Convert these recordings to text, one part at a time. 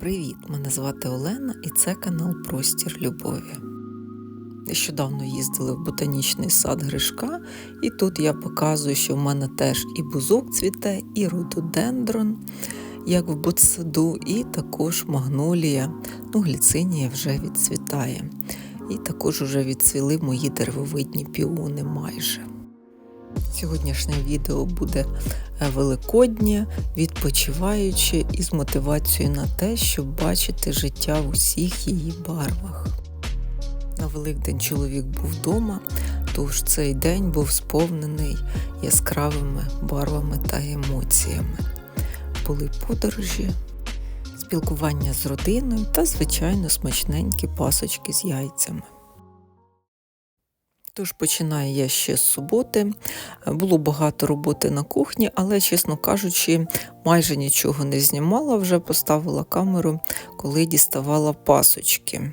Привіт! Мене звати Олена і це канал Простір Любові. Нещодавно їздили в ботанічний сад Гришка, і тут я показую, що в мене теж і бузок цвіте, і рододендрон, як в ботсаду, і також магнолія, ну, гліцинія вже відцвітає. І також вже відцвіли мої деревовидні піони майже. Сьогоднішнє відео буде е, великоднє, відпочиваюче і з мотивацією на те, щоб бачити життя в усіх її барвах. На Великдень чоловік був вдома, тож цей день був сповнений яскравими барвами та емоціями. Були подорожі, спілкування з родиною та, звичайно, смачненькі пасочки з яйцями. Тож починаю я ще з суботи. Було багато роботи на кухні, але, чесно кажучи, майже нічого не знімала, вже поставила камеру, коли діставала пасочки.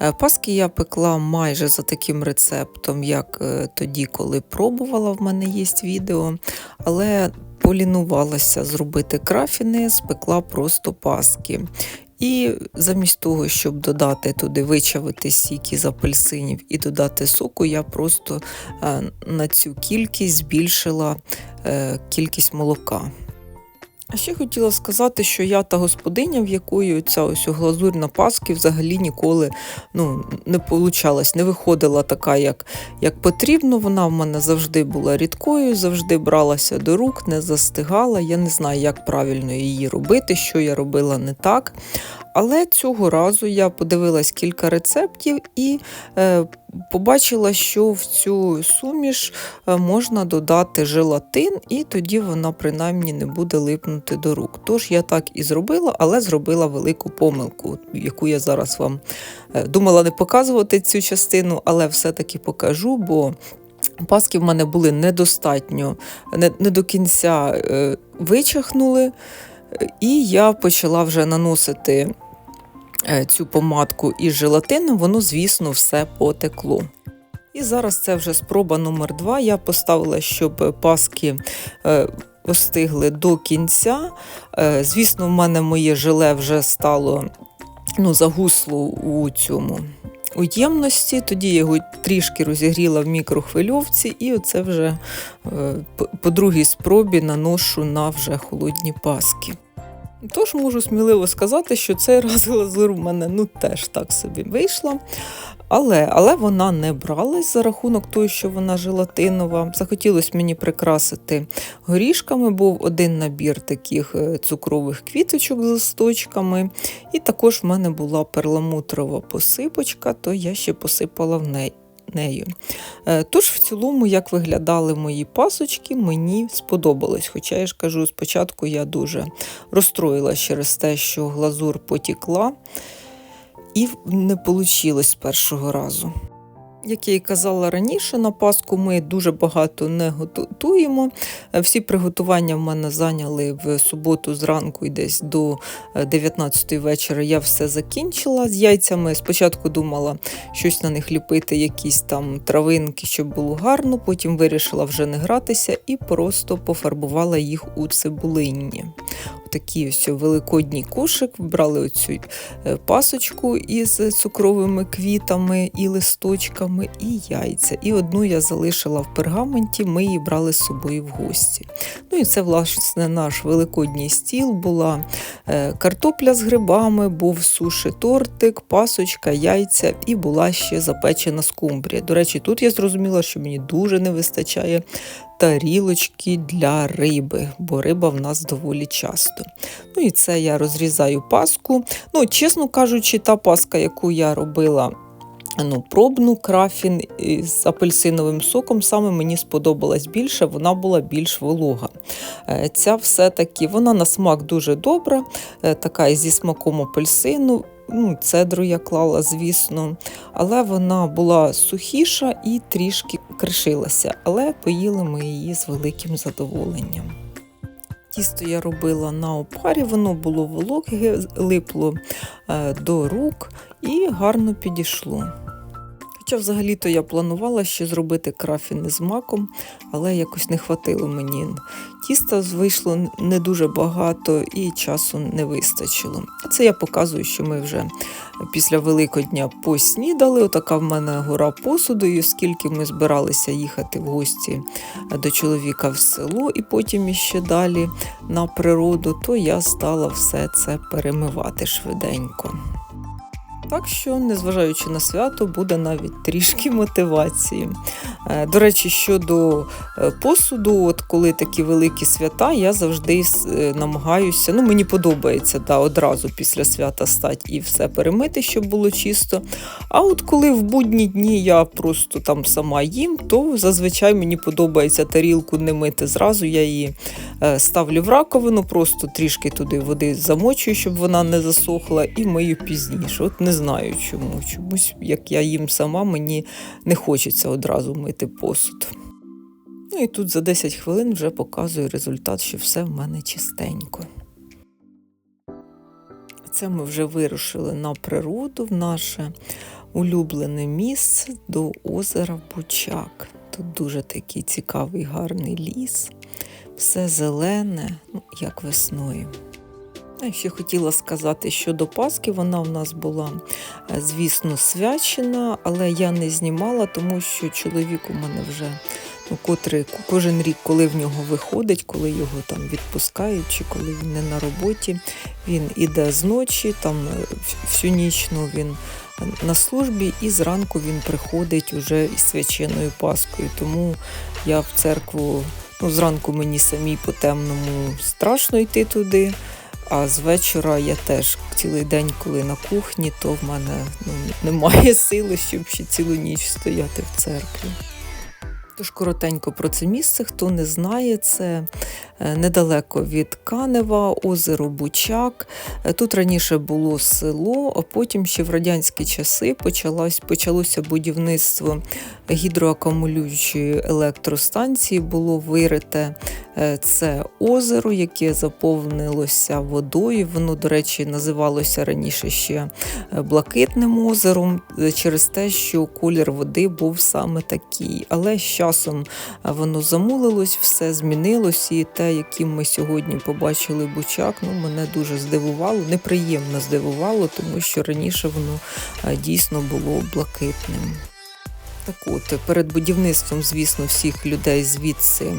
Е, паски я пекла майже за таким рецептом, як е, тоді, коли пробувала, в мене є відео, але полінувалася зробити крафіни, спекла просто паски. І замість того, щоб додати туди, вичавити сік із апельсинів і додати соку, я просто е, на цю кількість збільшила е, кількість молока. А ще хотіла сказати, що я та господиня, в якої ця ось глазурь на паски взагалі ніколи ну, не получалась, не виходила така, як як потрібно. Вона в мене завжди була рідкою, завжди бралася до рук, не застигала. Я не знаю, як правильно її робити, що я робила не так. Але цього разу я подивилась кілька рецептів і е, побачила, що в цю суміш е, можна додати желатин, і тоді вона принаймні не буде липнути до рук. Тож я так і зробила, але зробила велику помилку, яку я зараз вам е, думала не показувати цю частину, але все-таки покажу, бо паски в мене були недостатньо, не, не до кінця е, вичахнули. І я почала вже наносити цю помадку із желатином, воно, звісно, все потекло. І зараз це вже спроба номер два. Я поставила, щоб паски е, остигли до кінця. Е, звісно, в мене моє желе вже стало ну, загусло у цьому у ємності, тоді я його трішки розігріла в мікрохвильовці, і оце вже по другій спробі наношу на вже холодні паски. Тож можу сміливо сказати, що цей раз глазур в мене ну теж так собі вийшла. Але але вона не бралась за рахунок того, що вона желатинова. Захотілося мені прикрасити горішками, був один набір таких е, цукрових квіточок з листочками. І також в мене була перламутрова посипочка, то я ще посипала в неї нею. Е, тож, в цілому, як виглядали мої пасочки, мені сподобалось. Хоча я ж кажу, спочатку я дуже розстроїла через те, що глазур потікла, і не вийшло з першого разу. Як я і казала раніше, на Пасху ми дуже багато не готуємо. Е, всі приготування в мене зайняли в суботу зранку і десь до 19 е, вечора я все закінчила з яйцями. Спочатку думала щось на них ліпити, якісь там травинки, щоб було гарно. Потім вирішила вже не гратися і просто пофарбувала їх у цибулинні такий ось великодній кошик, брали оцю е, пасочку із цукровими квітами і листочками, і яйця. І одну я залишила в пергаменті, ми її брали з собою в гості. Ну і це, власне, наш великодній стіл, була е, картопля з грибами, був суші тортик, пасочка, яйця і була ще запечена скумбрія. До речі, тут я зрозуміла, що мені дуже не вистачає тарілочки для риби, бо риба в нас доволі часто. Ну і це я розрізаю паску. Ну, чесно кажучи, та паска, яку я робила. Ну, Пробну крафін з апельсиновим соком саме мені сподобалась більше, вона була більш волога. Е, ця все-таки вона на смак дуже добра, е, така зі смаком апельсину цедру я клала, звісно, але вона була сухіша і трішки кришилася, але поїли ми її з великим задоволенням. Тісто я робила на опарі, воно було вологе, липло е, до рук і гарно підійшло. Хоча взагалі-то я планувала ще зробити крафіни з маком, але якось не хватило мені. Тіста вийшло не дуже багато і часу не вистачило. Це я показую, що ми вже після Великодня поснідали. Отака в мене гора посуду, і оскільки ми збиралися їхати в гості до чоловіка в село і потім іще далі на природу, то я стала все це перемивати швиденько. Так що, незважаючи на свято, буде навіть трішки мотивації. Е, До речі, щодо е, посуду, от коли такі великі свята, я завжди е, намагаюся. Ну, мені подобається да, одразу після свята стати і все перемити, щоб було чисто. А от коли в будні дні я просто там сама їм, то зазвичай мені подобається тарілку не мити зразу. Я її ставлю в раковину, просто трішки туди води замочую, щоб вона не засохла, і мию пізніше. От не знаю чому. Чомусь, як я їм сама, мені не хочеться одразу мити посуд. Ну і тут за 10 хвилин вже показую результат, що все в мене чистенько. Це ми вже вирушили на природу, в наше улюблене місце до озера Бучак. Тут дуже такий цікавий гарний ліс, все зелене, ну, як весною. Ще хотіла сказати, що до Пасхи вона в нас була, е, звісно, свячена, але я не знімала, тому що чоловік у мене вже ну, котрий кожен рік, коли в нього виходить, коли його там відпускають, чи коли він не на роботі, він іде з ночі, там е, всю ніч ну, він на службі, і зранку він приходить уже із свяченою Паскою. Тому я в церкву, ну, зранку мені самій по темному страшно йти туди. А з вечора я теж цілий день, коли на кухні, то в мене ну, немає сили, щоб ще цілу ніч стояти в церкві. Тож коротенько про це місце, хто не знає, це недалеко від Канева, озеро Бучак. Е, Тут раніше було село, а потім ще в радянські часи почалось, почалося будівництво гідроакумулюючої електростанції. Було вирите е, це озеро, яке заповнилося водою. Воно, до речі, називалося раніше ще е, Блакитним озером е, через те, що колір води був саме такий. Але з часом е, воно замулилось, все змінилось, і те, яким ми сьогодні побачили бучак, ну мене дуже здивувало, неприємно здивувало, тому що раніше воно е, дійсно було блакитним. Так от, перед будівництвом, звісно, всіх людей звідси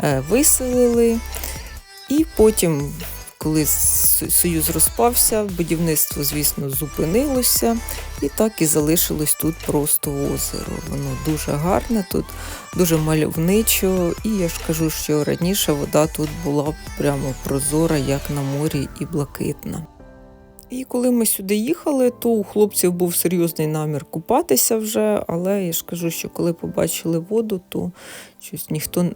е, виселили. І потім, коли Союз розпався, будівництво, звісно, зупинилося, і так і залишилось тут просто озеро. Воно дуже гарне, тут дуже мальовничо. І я ж кажу, що раніше вода тут була прямо прозора, як на морі, і блакитна. І коли ми сюди їхали, то у хлопців був серйозний намір купатися вже, але я ж кажу, що коли побачили воду, то щось ніхто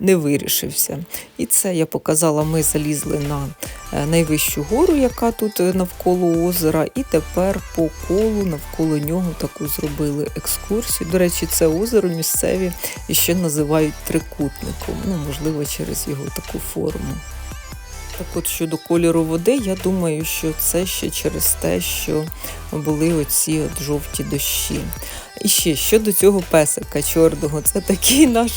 не вирішився. І це я показала, ми залізли на е, найвищу гору, яка тут е, навколо озера, і тепер по колу навколо нього таку зробили екскурсію. До речі, це озеро місцеві ще називають трикутником, ну, можливо, через його таку форму. Так от щодо кольору води, я думаю, що це ще через те, що були оці от жовті дощі. І ще щодо цього песика чорного, це такий наш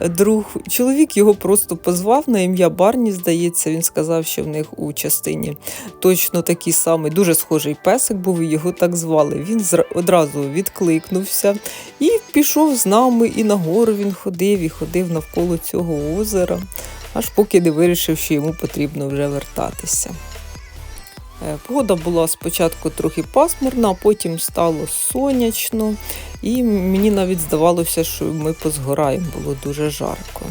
друг. Чоловік його просто позвав на ім'я Барні, здається, він сказав, що в них у частині точно такий самий, дуже схожий песик був, і його так звали. Він одразу відкликнувся і пішов з нами, і на гору він ходив, і ходив навколо цього озера аж поки не вирішив, що йому потрібно вже вертатися. Е, Погода була спочатку трохи пасмурна, а потім стало сонячно, і мені навіть здавалося, що ми позгораємо, було дуже жарко.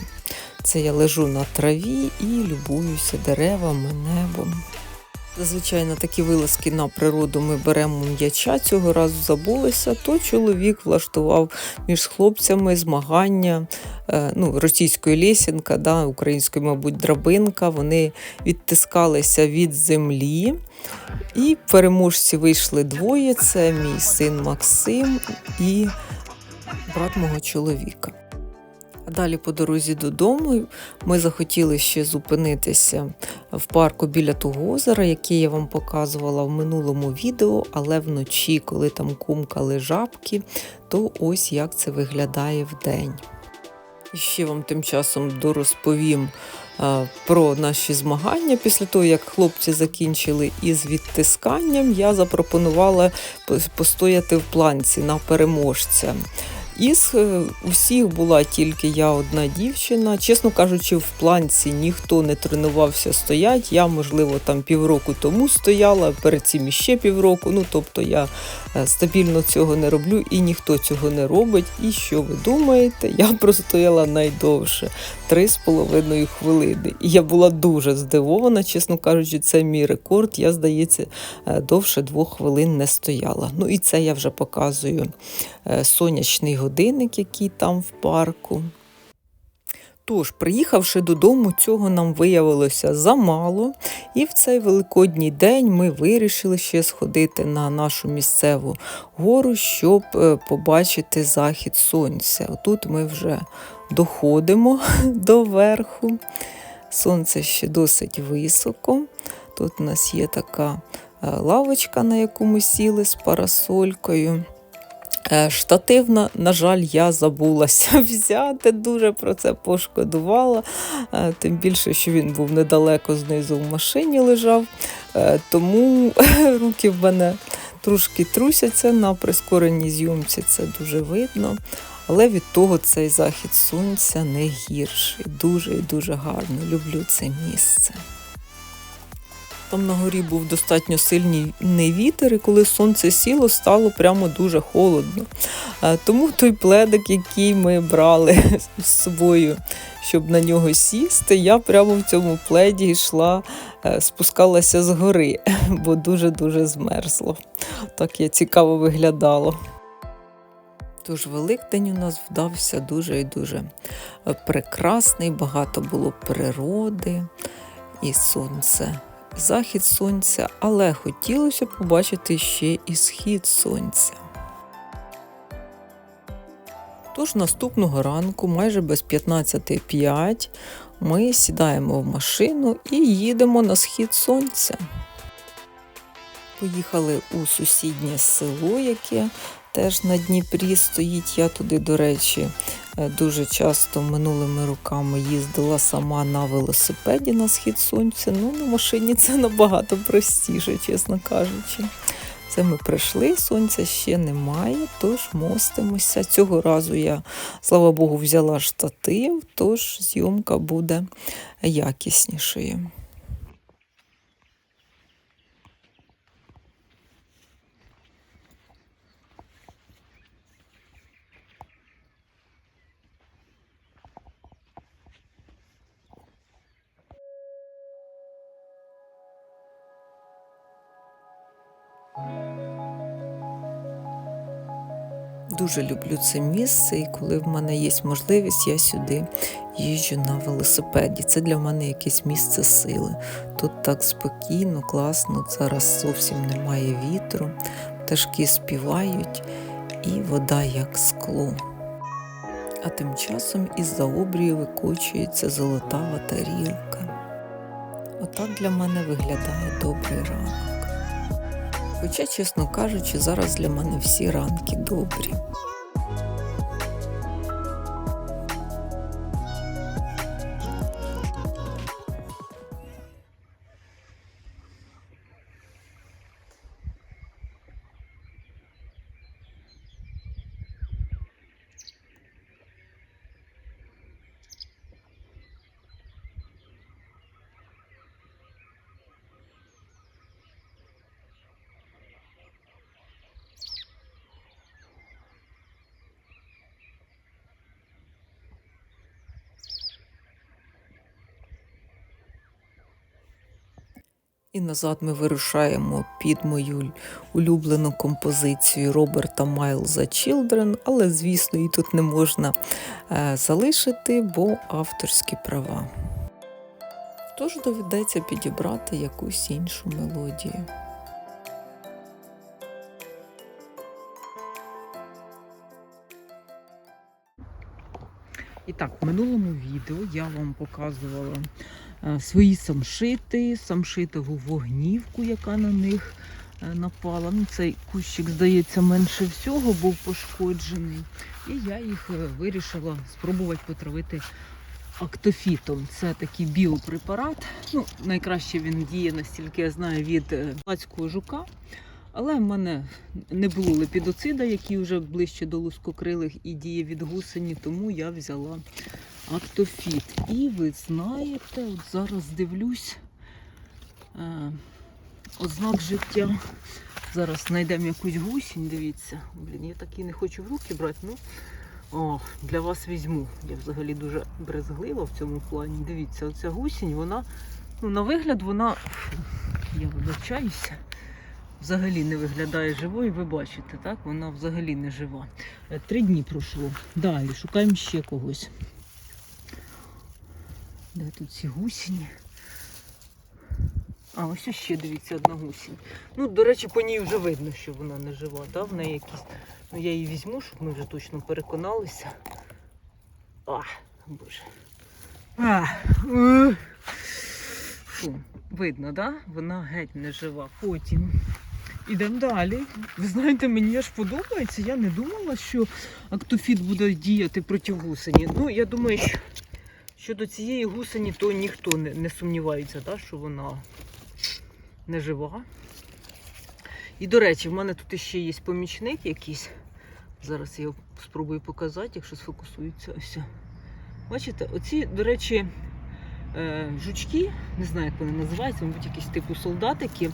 Це я лежу на траві і любуюся деревами, небом. Зазвичай такі вилазки на природу ми беремо м'яча, цього разу забулися, то чоловік влаштував між хлопцями змагання е, ну, російською лесінка, да, українською, мабуть, драбинка. Вони відтискалися від землі. І переможці вийшли двоє: це мій син Максим і брат мого чоловіка. А Далі по дорозі додому ми захотіли ще зупинитися в парку біля того озера, яке я вам показувала в минулому відео, але вночі, коли там кумкали жабки, то ось як це виглядає вдень. І ще вам тим часом дорозповім е, про наші змагання. Після того, як хлопці закінчили із відтисканням, я запропонувала постояти в планці на переможця. Із е, усіх була тільки я одна дівчина. Чесно кажучи, в планці ніхто не тренувався стоять. Я, можливо, там півроку тому стояла, перед цим іще півроку. Ну, тобто я е, стабільно цього не роблю і ніхто цього не робить. І що ви думаєте? Я простояла найдовше три з половиною хвилини. І я була дуже здивована, чесно кажучи, це мій рекорд. Я, здається, е, довше двох хвилин не стояла. Ну і це я вже показую е, сонячний годинник, який там в парку. Тож, приїхавши додому, цього нам виявилося замало, і в цей великодній день ми вирішили ще сходити на нашу місцеву гору, щоб е, побачити захід сонця. Отут ми вже доходимо до верху. Сонце ще досить високо. Тут у нас є така е, лавочка, на яку ми сіли з парасолькою. Е, Штатив, на, на жаль, я забулася взяти, дуже про це пошкодувала. Е, Тим більше, що він був недалеко знизу в машині лежав. Е, Тому руки в мене трошки трусяться на прискореній зйомці, це дуже видно. Але від того цей захід сонця не гірший. Дуже і дуже гарно. Люблю це місце. Там на горі був достатньо сильний вітер, і коли сонце сіло, стало прямо дуже холодно. Е, Тому той пледик, який ми брали з собою, щоб на нього сісти, я прямо в цьому пледі йшла, е, спускалася з гори, бо дуже-дуже змерзло. Так я цікаво виглядало. Тож Великдень у нас вдався дуже і дуже е, прекрасний, багато було природи і сонце захід сонця, але хотілося побачити ще і схід сонця. Тож наступного ранку, майже без 15.05, ми сідаємо в машину і їдемо на схід сонця. Поїхали у сусіднє село, яке теж на Дніпрі стоїть. Я туди, до речі, дуже часто минулими роками їздила сама на велосипеді на схід сонця. Ну, на машині це набагато простіше, чесно кажучи. Це ми прийшли, сонця ще немає, тож мостимося. Цього разу я, слава Богу, взяла штатив, тож зйомка буде якіснішою. Дуже люблю це місце, і коли в мене є можливість, я сюди їжджу на велосипеді. Це для мене якесь місце сили. Тут так спокійно, класно. Зараз зовсім немає вітру, пташки співають, і вода як скло. А тим часом із-за обрію викочується золотава тарілка. Отак для мене виглядає добрий ранок. Хоча, чесно кажучи, зараз для мене всі ранки добрі. І назад ми вирушаємо під мою улюблену композицію Роберта Майлза Children, але, звісно, її тут не можна е, залишити, бо авторські права. Тож доведеться підібрати якусь іншу мелодію. І так, в минулому відео я вам показувала свої самшити, самшитову вогнівку, яка на них е, напала. Ну, цей кущик, здається, менше всього був пошкоджений. І я їх е, вирішила спробувати потравити актофітом. Це такий біопрепарат. Ну, найкраще він діє, настільки я знаю, від е, лацького жука. Але в мене не було лепідоцида, який вже ближче до лускокрилих і діє від гусені, тому я взяла актофіт. І ви знаєте, от зараз дивлюсь е, ознак життя. Зараз знайдемо якусь гусінь, дивіться. Блін, я такі не хочу в руки брати, ну для вас візьму. Я взагалі дуже брезглива в цьому плані. Дивіться, оця гусінь, вона, ну, на вигляд, вона, я вибачаюся взагалі не виглядає живою, ви бачите, так? Вона взагалі не жива. Е, Три дні пройшло. Далі шукаємо ще когось. Де тут ці гусіні? А, ось ще дивіться одна гусінь. Ну, до речі, по ній вже видно, що вона не жива. Да? В неї якісь. Ну, я її візьму, щоб ми вже точно переконалися. А, боже. А, е. Фу, видно, да? Вона геть не жива. Потім. Ідемо далі. Ви знаєте, мені аж подобається. Я не думала, що актофіт буде діяти проти гусені. Ну, я думаю, що щодо цієї гусені, то ніхто не, не сумнівається, да, що вона не жива. І, до речі, в мене тут ще є помічник якийсь. Зараз я спробую показати, якщо сфокусується ось. Бачите, оці, до речі, е, жучки, не знаю, як вони називаються, мабуть, якісь типу солдатики.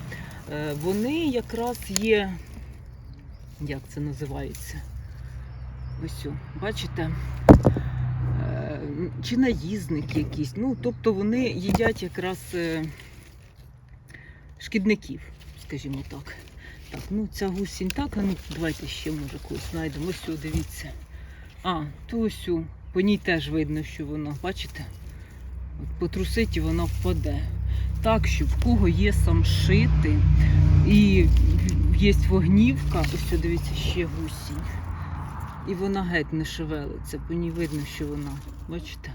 Е, Вони якраз є. Як це називається? Ось, бачите? Чи наїзники якісь. Ну, тобто вони їдять якраз е, шкідників, скажімо так. Так, ну ця гусінь так, а ну давайте ще може когось знайдемо. Ось, о, дивіться. А, то ось, по ній теж видно, що вона, бачите? От потрусить і вона впаде. Так що в кого є самшити і є вогнівка, ось дивіться, ще гусінь. І вона геть не шевелиться, по ній видно, що вона, бачите?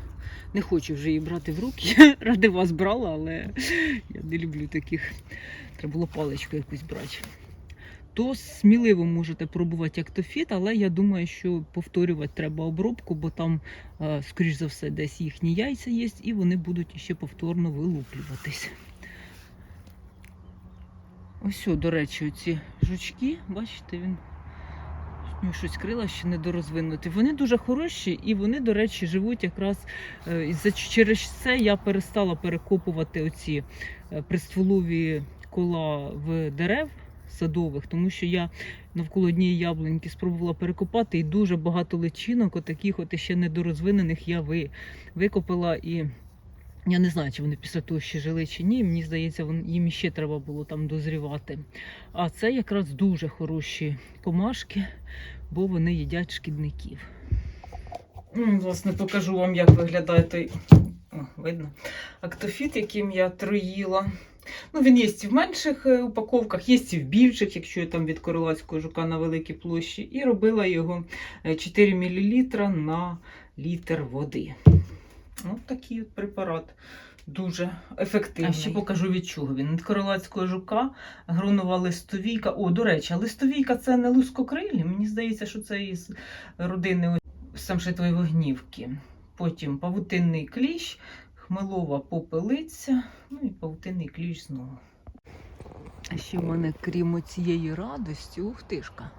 Не хочу вже її брати в руки. Я ради вас брала, але я не люблю таких. Треба було паличку якусь брати. То сміливо можете пробувати актофіт, але я думаю, що повторювати треба обробку, бо там, е, скоріш за все, десь їхні яйця є, і вони будуть ще повторно вилуплюватись. Ось, до речі, оці жучки, бачите, він щось крила ще недорозвинуті. Вони дуже хороші і вони, до речі, живуть якраз е, через це я перестала перекопувати оці е, пристволові кола в дерев садових, тому що я навколо однієї яблуньки спробувала перекопати, і дуже багато личинок, отаких от ще недорозвинених я ви, викопала і. Я не знаю, чи вони після того ще жили чи ні. Мені здається, їм ще треба було там дозрівати. А це якраз дуже хороші комашки, бо вони їдять шкідників. Власне, покажу вам, як виглядає той О, видно, актофіт, яким я троїла. Ну, він є і в менших е, упаковках, є і в більших, якщо я там від королевського жука на великій площі. І робила його е, 4 мл на літр води. Ось такий от препарат. Дуже ефективний. А ще покажу від чого він. Від королевського жука, грунова листовійка. О, до речі, листовійка це не лускокрилі. Мені здається, що це із родини самшитової вогнівки. Потім павутинний кліщ, хмелова попелиця, ну і павутинний кліщ знову. А ще в мене, крім цієї радості, ух тишка,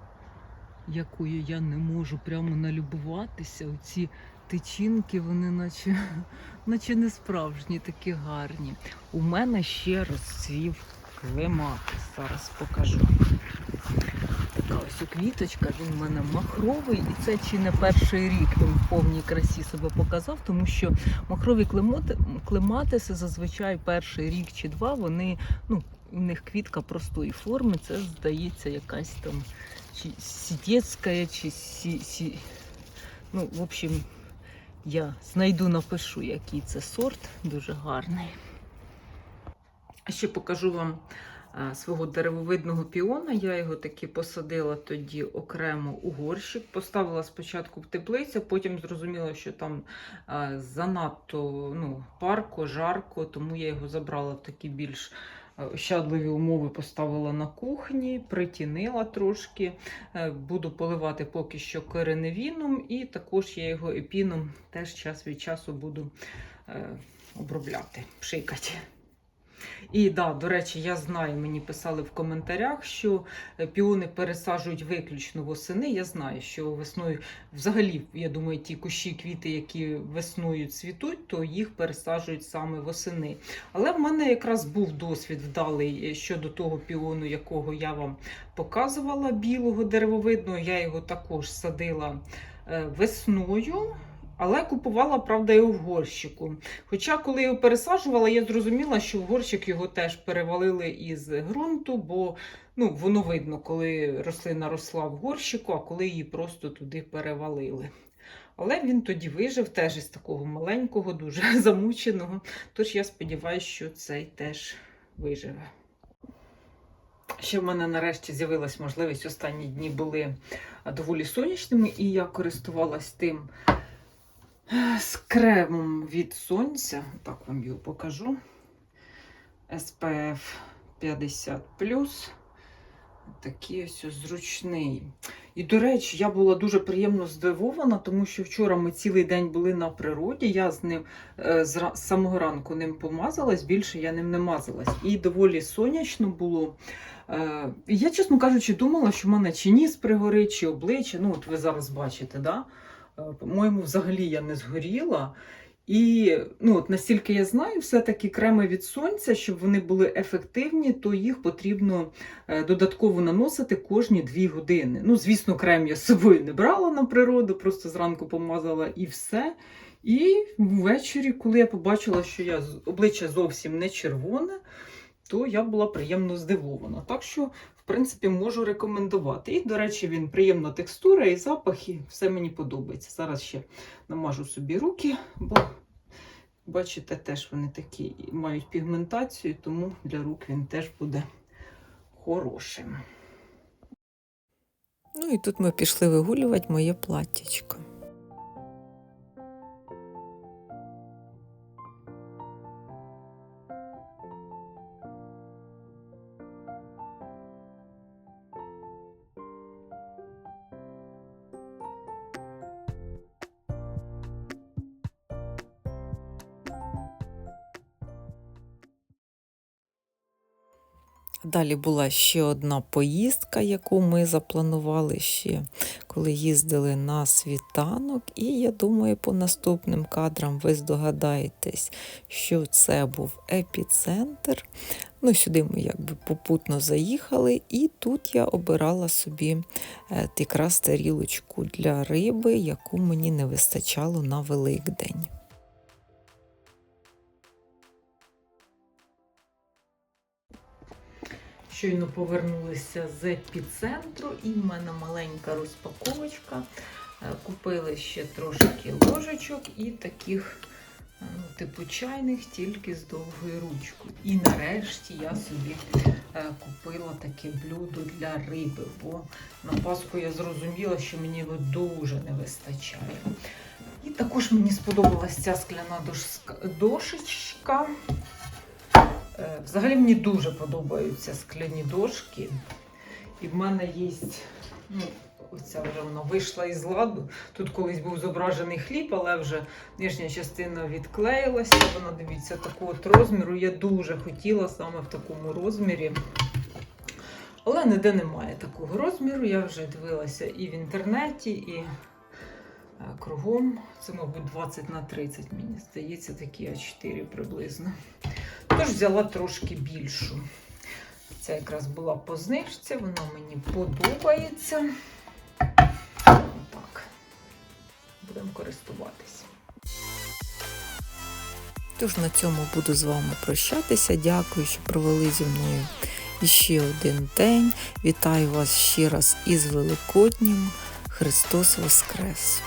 якою я не можу прямо налюбуватися. Оці тичинки, вони наче, наче не справжні, такі гарні. У мене ще розцвів клематис. Зараз покажу. Така ось квіточка, він в мене махровий, і це чи не перший рік він в повній красі себе показав, тому що махрові клемоти, клематиси зазвичай перший рік чи два, вони, ну, у них квітка простої форми, це здається якась там чи сітєцька, чи сі, сі... Ну, в общем, я знайду, напишу, який це сорт, дуже гарний. Ще покажу вам свого деревовидного піона. Я його таки посадила тоді окремо у горщик. Поставила спочатку в теплицю, потім зрозуміла, що там занадто ну, парко, жарко, тому я його забрала в такі більш ощадливі умови, поставила на кухні, притінила трошки. Е, Буду поливати поки що кореневіном, і також я його епіном теж час від часу буду е, обробляти, пшикати. І да, до речі, я знаю, мені писали в коментарях, що е, піони пересаджують виключно восени. Я знаю, що весною, взагалі, я думаю, ті кущі, квіти, які весною цвітуть, то їх пересаджують саме восени. Але в мене якраз був досвід вдалий е, щодо того піону, якого я вам показувала, білого деревовидного. Я його також садила е, весною. Але купувала, правда, його в горщику. Хоча, коли його пересаджувала, я зрозуміла, що в горщик його теж перевалили із ґрунту, бо ну, воно видно, коли рослина росла в горщику, а коли її просто туди перевалили. Але він тоді вижив теж із такого маленького, дуже замученого. Тож я сподіваюся, що цей теж виживе. Ще в мене нарешті з'явилась можливість. Останні дні були доволі сонячними, і я користувалась тим з кремом від сонця. Так вам його покажу. SPF 50. Такий ось зручний. І, до речі, я була дуже приємно здивована, тому що вчора ми цілий день були на природі. Я з ним е, з самого ранку ним помазалась, більше я ним не мазалась. І доволі сонячно було. Е, Я, чесно кажучи, думала, що в мене чи ніс пригорить, чи обличчя. Ну, от ви зараз бачите, да? По-моєму, взагалі я не згоріла. І ну, от настільки я знаю, все-таки креми від сонця, щоб вони були ефективні, то їх потрібно е, додатково наносити кожні 2 години. Ну, звісно, крем я з собою не брала на природу, просто зранку помазала і все. І ввечері, коли я побачила, що я обличчя зовсім не червоне, то я була приємно здивована. Так що, принципі, можу рекомендувати. І, до речі, він приємна текстура і запах, і все мені подобається. Зараз ще намажу собі руки, бо бачите, теж вони такі мають пігментацію, тому для рук він теж буде хорошим. Ну і тут ми пішли вигулювати моє платтячко. Далі була ще одна поїздка, яку ми запланували ще, коли їздили на світанок. І я думаю, по наступним кадрам ви здогадаєтесь, що це був епіцентр. Ну, сюди ми якби попутно заїхали, і тут я обирала собі е, якраз тарілочку для риби, яку мені не вистачало на Великдень. Щойно повернулися з епіцентру, і в мене маленька розпаковочка. Е, Купили ще трошки ложечок і таких, е, ну, типу чайних, тільки з довгою ручкою. І нарешті я собі е, купила таке блюдо для риби, бо на Пасху я зрозуміла, що мені його дуже не вистачає. І також мені сподобалася ця скляна дошка- Взагалі мені дуже подобаються скляні дошки. І в мене є, ну, оця вже вона вийшла із ладу. Тут колись був зображений хліб, але вже нижня частина відклеїлася. Вона, дивіться, такого от розміру. Я дуже хотіла саме в такому розмірі. Але ніде немає такого розміру. Я вже дивилася і в інтернеті, і е, кругом. Це, мабуть, 20 на 30, мені здається, такі А4 приблизно. Тож взяла трошки більшу. Ця якраз була по знижці, вона мені подобається. Так, будемо користуватися. Тож на цьому буду з вами прощатися. Дякую, що провели зі мною іще один день. Вітаю вас ще раз із Великоднім. Христос Воскрес!